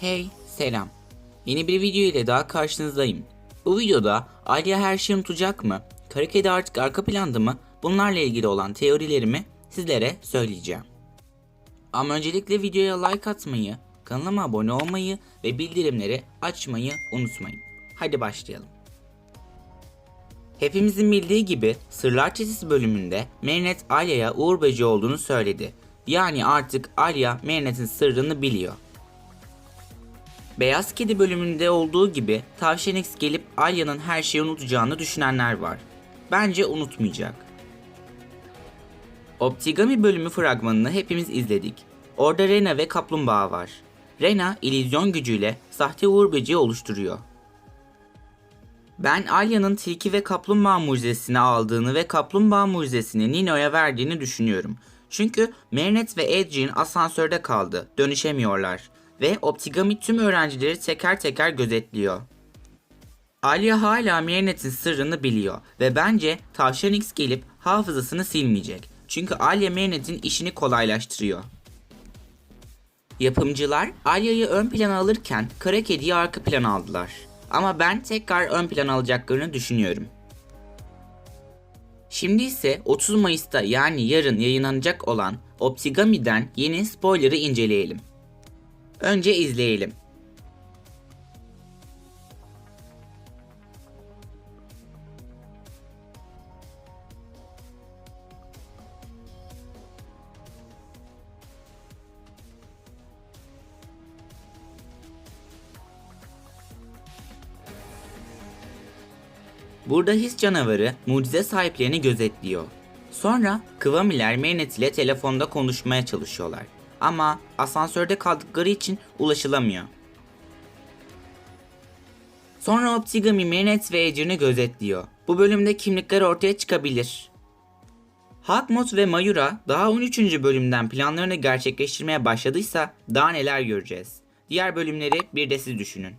Hey, selam. Yeni bir video ile daha karşınızdayım. Bu videoda Alya her şeyi unutacak mı? Kara kedi artık arka planda mı? Bunlarla ilgili olan teorilerimi sizlere söyleyeceğim. Ama öncelikle videoya like atmayı, kanalıma abone olmayı ve bildirimleri açmayı unutmayın. Hadi başlayalım. Hepimizin bildiği gibi Sırlar Çetesi bölümünde Merinet Alya'ya Uğur Böceği olduğunu söyledi. Yani artık Alya Merinet'in sırrını biliyor. Beyaz Kedi bölümünde olduğu gibi Tavşan X gelip Alya'nın her şeyi unutacağını düşünenler var. Bence unutmayacak. Optigami bölümü fragmanını hepimiz izledik. Orada Rena ve Kaplumbağa var. Rena illüzyon gücüyle sahte Uğur Böceği oluşturuyor. Ben Alya'nın tilki ve kaplumbağa mucizesini aldığını ve kaplumbağa mucizesini Nino'ya verdiğini düşünüyorum. Çünkü Merinet ve Adrien asansörde kaldı, dönüşemiyorlar. Ve Optigami tüm öğrencileri teker teker gözetliyor. Alya hala Merinet'in sırrını biliyor ve bence Tavşan X gelip hafızasını silmeyecek. Çünkü Alya Merinet'in işini kolaylaştırıyor. Yapımcılar Alya'yı ön plana alırken Kara Kedi'yi arka plana aldılar. Ama ben tekrar ön plana alacaklarını düşünüyorum. Şimdi ise 30 Mayıs'ta yani yarın yayınlanacak olan Optigami'den yeni spoiler'ı inceleyelim. Önce izleyelim. Burada his canavarı mucize sahiplerini gözetliyor. Sonra Kıvamiler Merinet ile telefonda konuşmaya çalışıyorlar. Ama asansörde kaldıkları için ulaşılamıyor. Sonra Optigami Merinet ve Ecir'ini gözetliyor. Bu bölümde kimlikler ortaya çıkabilir. Hakmot ve Mayura daha 13. bölümden planlarını gerçekleştirmeye başladıysa daha neler göreceğiz. Diğer bölümleri bir de siz düşünün.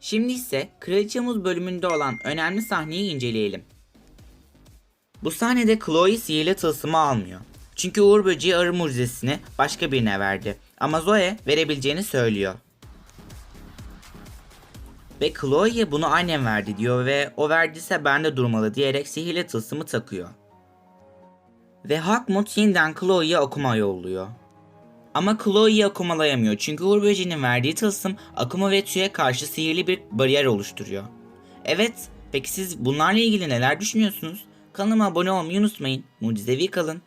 Şimdi ise Kraliçe Muz bölümünde olan önemli sahneyi inceleyelim. Bu sahnede Chloe sihirli tılsımı almıyor. Çünkü Uğur Böceği arı mucizesini başka birine verdi. Ama Zoe verebileceğini söylüyor. Ve Chloe'ye bunu annem verdi diyor ve o verdiyse ben de durmalı diyerek sihirli tılsımı takıyor. Ve Hakmut yeniden Chloe'ye okuma yolluyor. Ama Chloe'yi akumalayamıyor çünkü Uğur Böceği'nin verdiği tılsım Akuma ve Tüy'e karşı sihirli bir bariyer oluşturuyor. Evet, peki siz bunlarla ilgili neler düşünüyorsunuz? Kanalıma abone olmayı unutmayın. Mucizevi kalın.